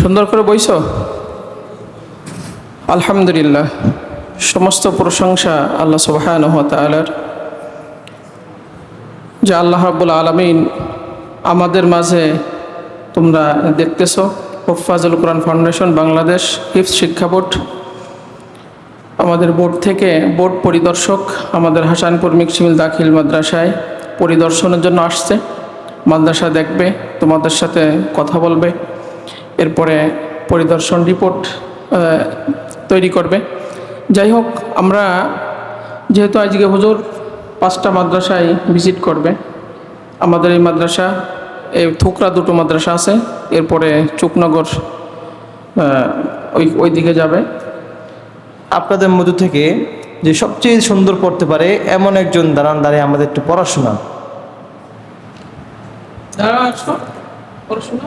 সুন্দর করে বইছ? আলহামদুলিল্লাহ। সমস্ত প্রশংসা আল্লাহ সুবাহান তালার যে আল্লাহ রাব্বুল আলমিন আমাদের মাঝে তোমরা দেখতেছ। হোফাজুল কোরআন ফাউন্ডেশন, বাংলাদেশ হিফস শিক্ষা বোর্ড। আমাদের বোর্ড থেকে বোর্ড পরিদর্শক আমাদের হাসানপুর মিক্সিমিল দাখিল মাদ্রাসায় পরিদর্শনের জন্য আসছে। মাদ্রাসা দেখবে, তোমাদের সাথে কথা বলবে। এরপরে পরিদর্শন রিপোর্ট তৈরি করবে। যাই হোক আমরা যেহেতু আজকে হুজুর পাঁচটা মাদ্রাসায় ভিজিট করবে আমাদের এই মাদ্রাসা এই থুকরা দুটো মাদ্রাসা আছে এরপরে চুকনগর ওই ওই দিকে যাবে। আপনাদের মধ্য থেকে যে সবচেয়ে সুন্দর পড়তে পারে এমন একজন দাঁড়ান দাঁড়িয়ে আমাদের একটু পড়াশোনা। পড়াশোনা।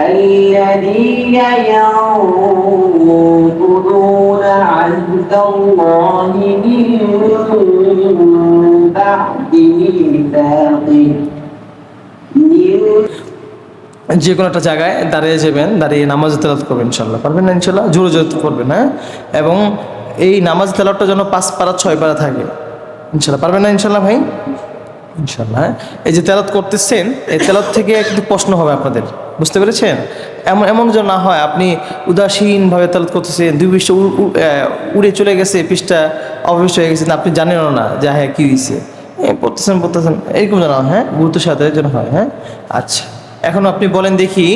الذين ينقضون عهد الله من بعد ميثاقه من যে কোনো একটা জায়গায় দাঁড়িয়ে যাবেন দাঁড়িয়ে নামাজ তেলাত করবেন ইনশাল্লাহ পারবেন না ইনশাল্লাহ জোরে জোরে করবেন হ্যাঁ এবং এই নামাজ তেলাতটা যেন পাঁচ পারা ছয় পারা থাকে ইনশাল্লাহ পারবেন না ইনশাল্লাহ ভাই ইনশাল্লাহ হ্যাঁ? এই যে তেলাত করতেছেন এই তেলাত থেকে একটু প্রশ্ন হবে আপনাদের বুঝতে পেরেছেন এমন এমন যেন না হয় আপনি উদাসীনভাবে তেলাত করতেছেন দুই পৃষ্ঠা উড়- চলে গেছে পৃষ্ঠা অবশিষ্ট হয়ে গেছে আপনি জানেনও না যে হ্যাঁ কী হয়েছে পড়তেছেন পড়তেছেন এরকম যেন হয়, হ্যাঁ গুরুত্বের সাথে যেন হয় হ্যাঁ আচ্ছা এখন আপনি বলেন দেখি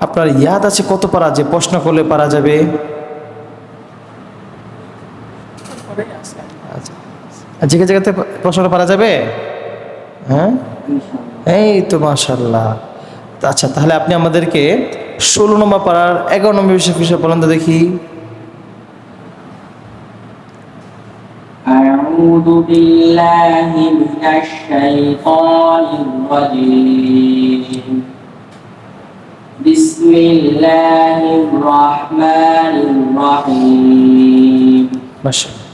আপনার ইয়াদ আছে কত পারা যে প্রশ্ন করলে পারা যাবে আচ্ছা জায়গা জায়গাতে প্রশ্নটা পারা যাবে হ্যাঁ এই তো মাশাল্লাহ তা আচ্ছা তাহলে আপনি আমাদেরকে ষোলো নম্বর পাড়ার এগারো নম্বর বিষয় বিষয় বলেন তো দেখি أعوذ بالله من الشيطان الرجيم بسم الله الرحمن الرحيم মাশাল্লাহ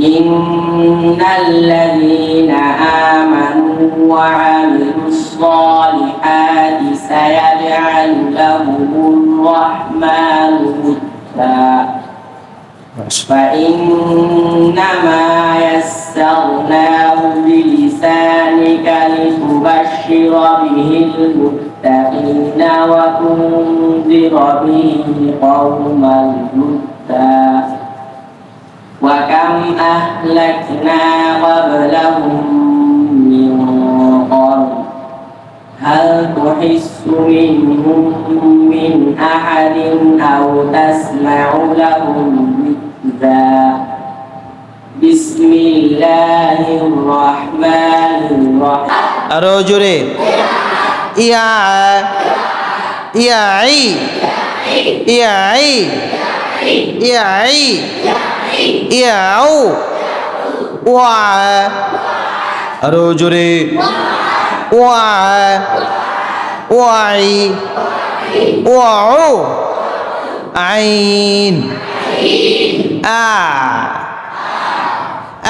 إن الذين آمنوا وعملوا الصالحات سيجعل لهم الرحمن ودا فإنما يسرناه بلسانك لتبشر به المتقين وتنذر به قوما لدا وكم أهلكنا قبلهم من قرن هل تحس منهم من أحد أو تسمع لهم ركزا بسم الله الرحمن الرحيم أرجري يا يا عي يا عي يا عي ইয়াও ওয়া আরও জোরে ওয়া ওয়াই ওয়াও আইন আ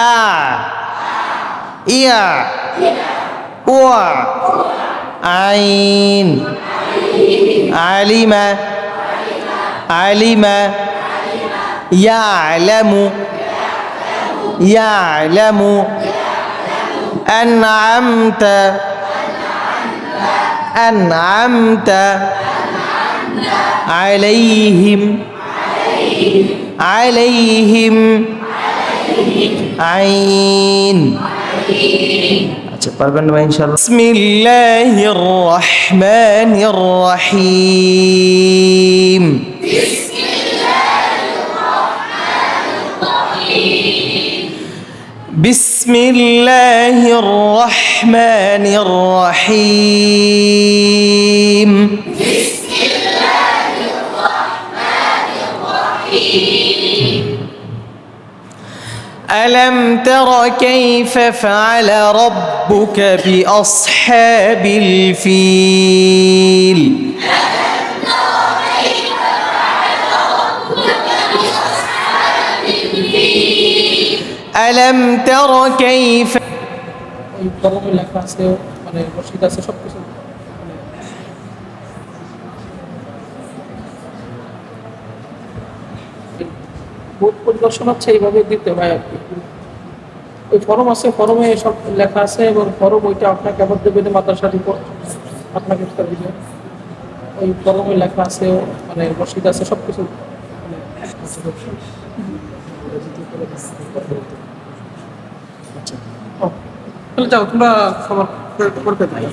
আ ইয়া ওয়া আইন আলিমা আলিমা ইয়ালামু ইয়ালামু أنعمت أنعمت عليهم عليهم عين আচ্ছা পারবেন না ভাই ইনশাআল্লাহ বিসমিল্লাহির রহমানির রহিম بسم الله الرحمن الرحيم ألم تر كيف فعل ربك بأصحاب الفيل ألم আলম তর কেইফ। ওই লেখা মানে আছে সব কিছু পরিদর্শন হচ্ছে এইভাবে দিতে হয় আর কি। ওই ফরম আছে, ফরমে সব লেখা আছে এবং ফরম ওইটা আপনাকে আবার দেবেন রিপোর্ট আপনাকে দিবে। ওই ফর্মে লেখা আছে মানে রসিদ আছে সব কিছু তাহলে যাও তোমরা খাবার করতে থাকো